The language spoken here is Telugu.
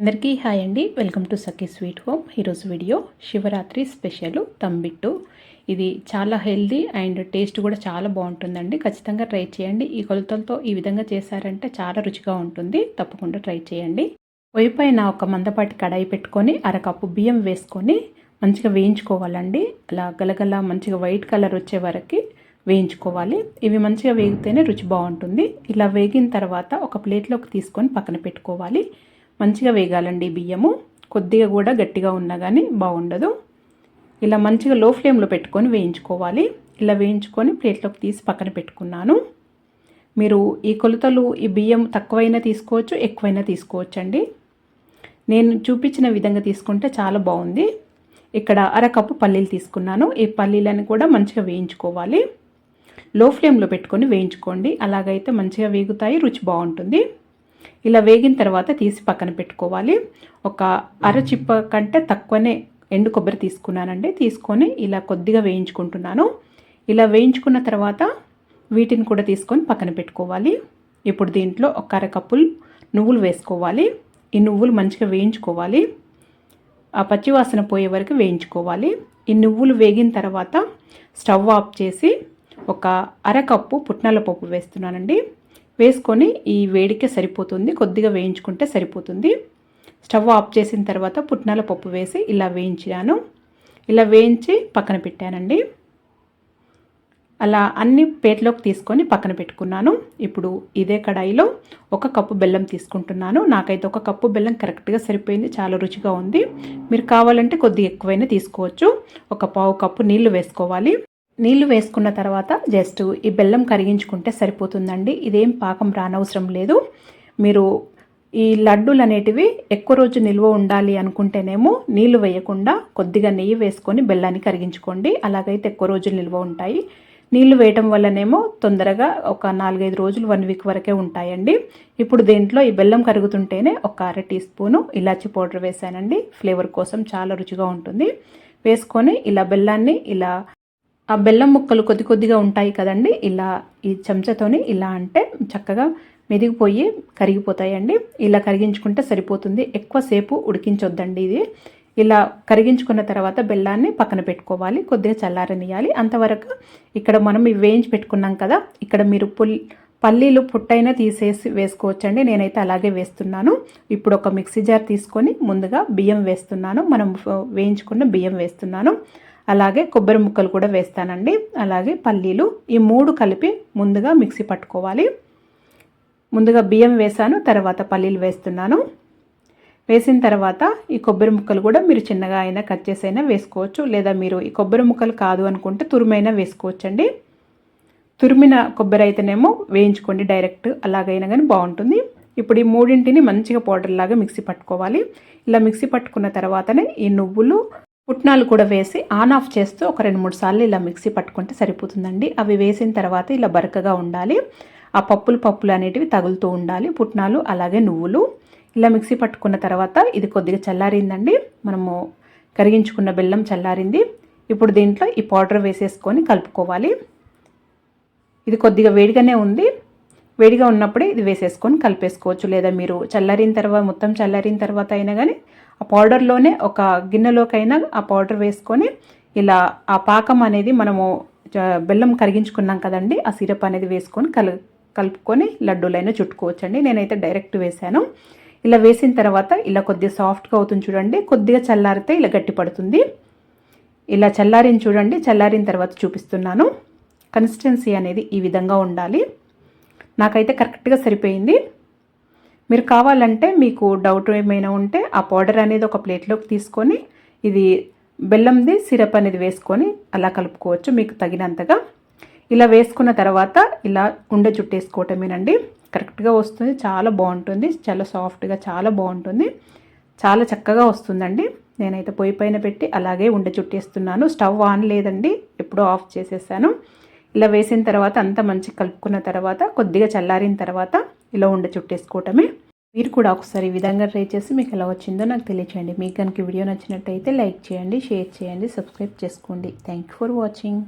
అందరికీ హాయ్ అండి. Welcome to Sakhi sweet home. ఈరోజు వీడియో శివరాత్రి స్పెషల్ తంబిట్టు. ఇది చాలా హెల్దీ అండ్ టేస్ట్ కూడా చాలా బాగుంటుందండి. ఖచ్చితంగా ట్రై చేయండి. ఈ కొలతలతో ఈ విధంగా చేశారంటే చాలా రుచిగా ఉంటుంది. తప్పకుండా ట్రై చేయండి. పొయ్యి పైన ఒక మందపాటి కడాయి పెట్టుకొని అరకప్పు బియ్యం వేసుకొని మంచిగా వేయించుకోవాలండి. అలా గలగల మంచిగా వైట్ కలర్ వచ్చే వరకు వేయించుకోవాలి. ఇవి మంచిగా వేగితేనే రుచి బాగుంటుంది. ఇలా వేగిన తర్వాత ఒక ప్లేట్లోకి తీసుకొని పక్కన పెట్టుకోవాలి. మంచిగా వేగాలండి బియ్యము. కొద్దిగా కూడా గట్టిగా ఉన్నా కానీ బాగుండదు. ఇలా మంచిగా లో ఫ్లేమ్లో పెట్టుకొని వేయించుకోవాలి. ఇలా వేయించుకొని ప్లేట్లోకి తీసి పక్కన పెట్టుకున్నాను. మీరు ఈ కొలతలు ఈ బియ్యం తక్కువైనా తీసుకోవచ్చు ఎక్కువైనా తీసుకోవచ్చండి. నేను చూపించిన విధంగా తీసుకుంటే చాలా బాగుంది. ఇక్కడ అరకప్పు పల్లీలు తీసుకున్నాను. ఈ పల్లీలను కూడా మంచిగా వేయించుకోవాలి. లో ఫ్లేమ్లో పెట్టుకొని వేయించుకోండి. అలాగైతే మంచిగా వేగుతాయి రుచి బాగుంటుంది. ఇలా వేగిన తర్వాత తీసి పక్కన పెట్టుకోవాలి. ఒక అర చిప్ప కంటే తక్కువనే ఎండు కొబ్బరి తీసుకున్నానండి. తీసుకొని ఇలా కొద్దిగా వేయించుకుంటున్నాను. ఇలా వేయించుకున్న తర్వాత వీటిని కూడా తీసుకొని పక్కన పెట్టుకోవాలి. ఇప్పుడు దీంట్లో ఒక అరకప్పులు నువ్వులు వేసుకోవాలి. ఈ నువ్వులు మంచిగా వేయించుకోవాలి. ఆ పచ్చివాసన పోయే వరకు వేయించుకోవాలి. ఈ నువ్వులు వేగిన తర్వాత స్టవ్ ఆఫ్ చేసి ఒక అరకప్పు పుట్నాల పప్పు వేస్తున్నానండి. వేసుకొని ఈ వేడికే సరిపోతుంది. కొద్దిగా వేయించుకుంటే సరిపోతుంది. స్టవ్ ఆఫ్ చేసిన తర్వాత పుట్నాల పప్పు వేసి ఇలా వేయించాను ఇలా వేయించి పక్కన పెట్టానండి. అలా అన్ని పేట్లోకి తీసుకొని పక్కన పెట్టుకున్నాను. ఇప్పుడు ఇదే కడాయిలో ఒక కప్పు బెల్లం తీసుకుంటున్నాను. నాకైతే ఒక కప్పు బెల్లం కరెక్ట్గా సరిపోయింది. చాలా రుచిగా ఉంది. మీరు కావాలంటే కొద్దిగా ఎక్కువైనా తీసుకోవచ్చు. ఒక పావు కప్పు నీళ్ళు వేసుకోవాలి. నీళ్ళు వేసుకున్న తర్వాత జస్ట్ ఈ బెల్లం కరిగించుకుంటే సరిపోతుందండి. ఇదేం పాకం రానవసరం లేదు. మీరు ఈ లడ్డూలు అనేటివి ఎక్కువ రోజు నిల్వ ఉండాలి అనుకుంటేనేమో నీళ్ళు వేయకుండా కొద్దిగా నెయ్యి వేసుకొని బెల్లాన్ని కరిగించుకోండి. అలాగైతే ఎక్కువ రోజులు నిల్వ ఉంటాయి. నీళ్ళు వేయటం వల్లనేమో తొందరగా ఒక నాలుగైదు రోజులు వన్ వీక్ వరకే ఉంటాయండి. ఇప్పుడు దీంట్లో ఈ బెల్లం కరుగుతుంటేనే ఒక అర టీ స్పూను ఇలాచి పౌడర్ వేసానండి ఫ్లేవర్ కోసం చాలా రుచిగా ఉంటుంది. వేసుకొని ఇలా బెల్లాన్ని ఇలా ఆ బెల్లం ముక్కలు కొద్ది కొద్దిగా ఉంటాయి కదండి. ఇలా ఈ చెంచాతోని ఇలా అంటే చక్కగా మెదిగిపోయి కరిగిపోతాయండి. ఇలా కరిగించుకుంటే సరిపోతుంది. ఎక్కువసేపు ఉడికించొద్దండి ఇది. ఇలా కరిగించుకున్న తర్వాత బెల్లాన్ని పక్కన పెట్టుకోవాలి. కొద్దిగా చల్లారనియాలి అంతవరకు ఇక్కడ మనం ఇవి వేయించి పెట్టుకున్నాం కదా ఇక్కడ మీరు పుల్ పల్లీలు పుట్టైనా తీసేసి వేసుకోవచ్చండి. నేనైతే అలాగే వేస్తున్నాను. ఇప్పుడు ఒక మిక్సీ జార్ తీసుకొని ముందుగా బియ్యం వేస్తున్నాను. మనం వేయించుకున్న బియ్యం వేస్తున్నాను. అలాగే కొబ్బరి ముక్కలు కూడా వేస్తానండి. అలాగే పల్లీలు ఈ మూడు కలిపి ముందుగా మిక్సీ పట్టుకోవాలి. ముందుగా బియ్యం వేసాను తర్వాత పల్లీలు వేస్తున్నాను. వేసిన తర్వాత ఈ కొబ్బరి ముక్కలు కూడా మీరు చిన్నగా అయినా కట్ చేసైనా వేసుకోవచ్చు. లేదా మీరు ఈ కొబ్బరి ముక్కలు కాదు అనుకుంటే తురుమైనా వేసుకోవచ్చండి. తురిమిన కొబ్బరి అయితేనేమో వేయించుకోండి డైరెక్ట్ అలాగైనా కానీ బాగుంటుంది. ఇప్పుడు ఈ మూడింటిని మంచిగా పౌడర్ లాగా మిక్సీ పట్టుకోవాలి. ఇలా మిక్సీ పట్టుకున్న తర్వాతనే ఈ నువ్వులు పుట్నాలు కూడా వేసి ఆన్ ఆఫ్ చేస్తూ ఒక రెండు మూడు సార్లు ఇలా మిక్సీ పట్టుకుంటే సరిపోతుందండి. అవి వేసిన తర్వాత ఇలా బరకగా ఉండాలి. ఆ పప్పులు పప్పులు అనేటివి తగులుతూ ఉండాలి. పుట్నాలు అలాగే నువ్వులు ఇలా మిక్సీ పట్టుకున్న తర్వాత ఇది కొద్దిగా చల్లారిందండి. మనము కరిగించుకున్న బెల్లం చల్లారింది. ఇప్పుడు దీంట్లో ఈ పౌడర్ వేసేసుకొని కలుపుకోవాలి. ఇది కొద్దిగా వేడిగానే ఉంది. వేడిగా ఉన్నప్పుడే ఇది వేసేసుకొని కలిపేసుకోవచ్చు. లేదా మీరు చల్లారిన తర్వాత మొత్తం చల్లారిన తర్వాత అయినా కానీ ఆ పౌడర్లోనే ఒక గిన్నెలోకైనా ఆ పౌడర్ వేసుకొని ఇలా ఆ పాకం అనేది మనము బెల్లం కరిగించుకున్నాం కదండి ఆ సిరప్ అనేది వేసుకొని కలు కలుపుకొని లడ్డూలైనా చుట్టుకోవచ్చండి. నేనైతే డైరెక్ట్ వేసాను ఇలా వేసిన తర్వాత ఇలా కొద్దిగా సాఫ్ట్గా అవుతుంది చూడండి. కొద్దిగా చల్లారితే ఇలా గట్టి పడుతుంది. ఇలా చల్లారిని చూడండి. చల్లారిన తర్వాత చూపిస్తున్నాను. కన్సిస్టెన్సీ అనేది ఈ విధంగా ఉండాలి. నాకైతే కరెక్ట్గా సరిపోయింది. మీరు కావాలంటే మీకు డౌట్ ఏమైనా ఉంటే ఆ పౌడర్ అనేది ఒక ప్లేట్లోకి తీసుకొని ఇది బెల్లంది సిరప్ అనేది వేసుకొని అలా కలుపుకోవచ్చు మీకు తగినంతగా. ఇలా వేసుకున్న తర్వాత ఇలా ఉండ చుట్టేసుకోవటమేనండి. కరెక్ట్గా వస్తుంది చాలా బాగుంటుంది చాలా సాఫ్ట్గా చాలా బాగుంటుంది చాలా చక్కగా వస్తుందండి. నేనైతే పొయ్యి పైన పెట్టి అలాగే ఉండ చుట్టేస్తున్నాను. స్టవ్ ఆన్ లేదండి ఎప్పుడో ఆఫ్ చేసేసాను. ఇలా వేసిన తర్వాత అంతా మంచి కలుపుకున్న తర్వాత కొద్దిగా చల్లారిన తర్వాత ఇలా ఉండ చుట్టేసుకోవటమే. మీరు కూడా ఒకసారి ఈ విధంగా ట్రై చేసి మీకు ఎలా వచ్చిందో నాకు తెలియచేయండి. మీకు కనుక వీడియో నచ్చినట్టయితే లైక్ చేయండి షేర్ చేయండి సబ్స్క్రైబ్ చేసుకోండి. Thank for watching